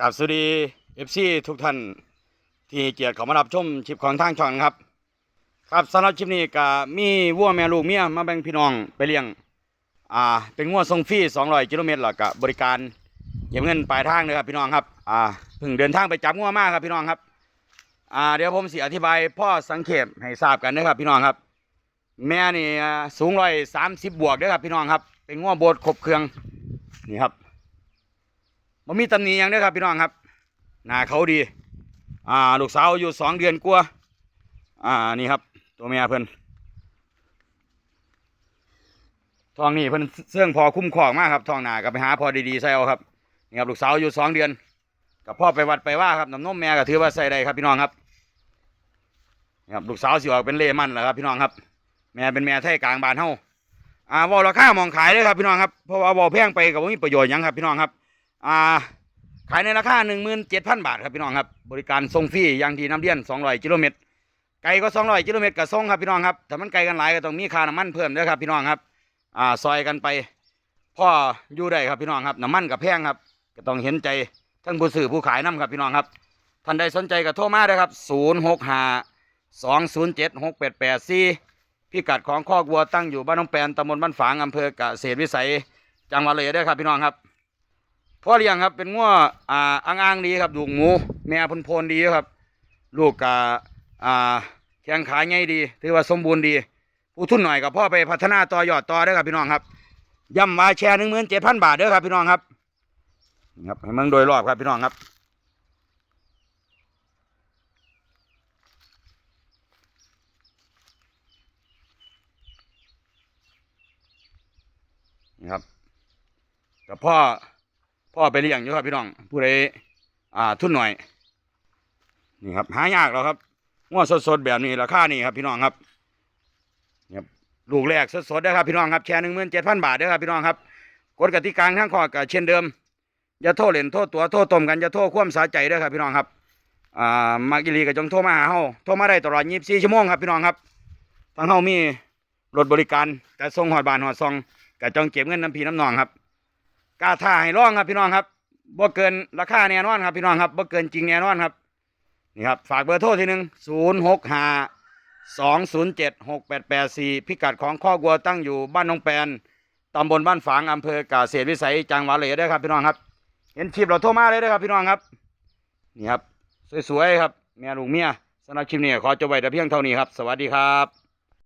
กับสวัสดีเอฟซีทุกท่านที่เกียรติเขามารับชมชิปของทางช่องครับ ครับสำหรับชิปนี้ก็มีวัวแม่ลูกเมียมาแบ่งพี่น้องไปเลี้ยงอ่าเป็นงัวทรงฟรี200กิโลเมตรแล้วก็บบริการเก็บเงินปลายทางเลยครับพี่น้องครับอ่าเพิ่งเดินทางไปจับงัวมากครับพี่น้องครับอ่าเดี๋ยวผมสิอธิบายพ่อสังเขปให้ทราบกันนะครับพี่น้องครับ แม่นี่สูงร้อยสามสิบบวกเด้อครับพี่น้องครับ เป็นงัวโบดครบเครื่องนี่ครับ มันมีตำหนิยังเด้อครับพี่น้องครับหน้าเขาดี อ่า ลูกสาวอยู่สองเดือนกว่าอ่านี่ครับ ตัวเมียเพิ่นทองนี่เพิ่นเสื่องพอคุ้มครองมากครับทองหนากับไปหาพอดีๆใส่เอาครับนี่ครับลูกสาวอยู่สองเดือนกับพ่อไปวัดไปว่าครับน้ำนมแม่ก็ถือว่าใส่ได้ครับพี่น้องครับนี่ครับลูกสาวสิออกเป็นเล่มันแหละครับพี่น้องครับ แม่เป็นแม่ไทยกลางบ้านเฮาอ่าวอลราคามองขายเลยครับพี่น้องครับเพราะว่าวอลแพงไปกับว่ามีประโยชน์ยังครับพี่น้องครับ อ่าขายในราคาหนึ่งหมื่นเจ็ดพันบาทครับพี่น้องครับ บริการส่งฟรีอย่างที่น้ำเลี้ยนสองร้อยกิโลเมตรไกลก็สองร้อยกิโลเมตรกับส่งครับพี่น้องครับถ้ามันไกลกันหลายก็ต้องมีค่าน้ำมันเพิ่มด้วยครับพี่น้องครับอ่าซอยกันไปพ่ออยู่ได้ครับพี่น้องครับน้ำมันกับแพงครับก็ต้องเห็นใจทั้งผู้ซื้อผู้ขายน้ำครับพี่น้องครับท่านใดสนใจก็โทรมาเลยครับศูนย์หกห้าสองศูนย์เจ็ดหกแปดแปดสี่พิกัดของคอกวัวตั้งอยู่บ้านน้องแปนตำบลบ้านฝางอำเภอกเกษตรวิสัย จังหวัดเลยเด้ครับพี่น้องครับ พ่อเลี้ยงครับเป็นงัวอ่าอ่างอ่างดีครับดูหมู แม่พนพนดีครับ ลูกกาอ่าแข้งขาใหญ่ดี ถือว่าสมบูรณ์ดี ผู้ทุนหน่อยกับพ่อไปพัฒนาต่อยอดต่อเด้ครับพี่น้องครับย่ำมาแชร์หนึ่งหมื่นเจ็ดพันบาทเด้อครับพี่น้องครับนะครับให้เมืองโดยรอบครับพี่น้องครับนะครับกับพ่อ พ่อไปเลี้ยงอยู่ครับพี่น้องผู้ใดอ่าทุนหน่อยนี่ครับหายากแล้วครับง้อสดๆแบบนี้ราคานี่ครับพี่น้องครับนี่ครับลูกแรกสดๆได้ครับพี่น้องครับแชร์หนึ่งหมื่นเจ็ดพันบาทได้ครับพี่น้องครับกฎกติกาทั้งข้อกับเช่นเดิมอย่าโทษเล่นโทษตัวโทษตมกันอย่าโทษความสาใจด้อครับพี่น้องครับอ่ามากิลีก็จงโทรมาหาเฮาโทรมาได้ตลอด24ชั่วโมงครับพี่น้องครับทางเฮามีรถบริการจะส่งหอดบานหอดซองก็จองเก็บเงินน้ำพีน้ำนองครับ กล้าท่าให้ร้องครับพี่น้องครับบ่เกินราคาแน่นอนครับพี่น้องครับบ่เกินจริงแน่นอนครับนี่ครับฝากเบอร์โทรทีหนึ่งศูนย์หกห้าสองศูนย์เจ็ดหกแปดแปดสี่พิกัดของข้อกวัวตั้งอยู่บ้านหนองแปนตำบลบ้านฝางอำเภอกาเกษวิสัยจังหวัดเลยเด้ครับพี่น้องครับ เห็นคลิปเราโทรมาเลยเด้ครับพี่น้องครับนี่ครับสวยๆครับแม่ลูกเมียสำหรับคลิปนี้ขอจบไว้แต่เพียงเท่านี้ครับ สวัสดีครับ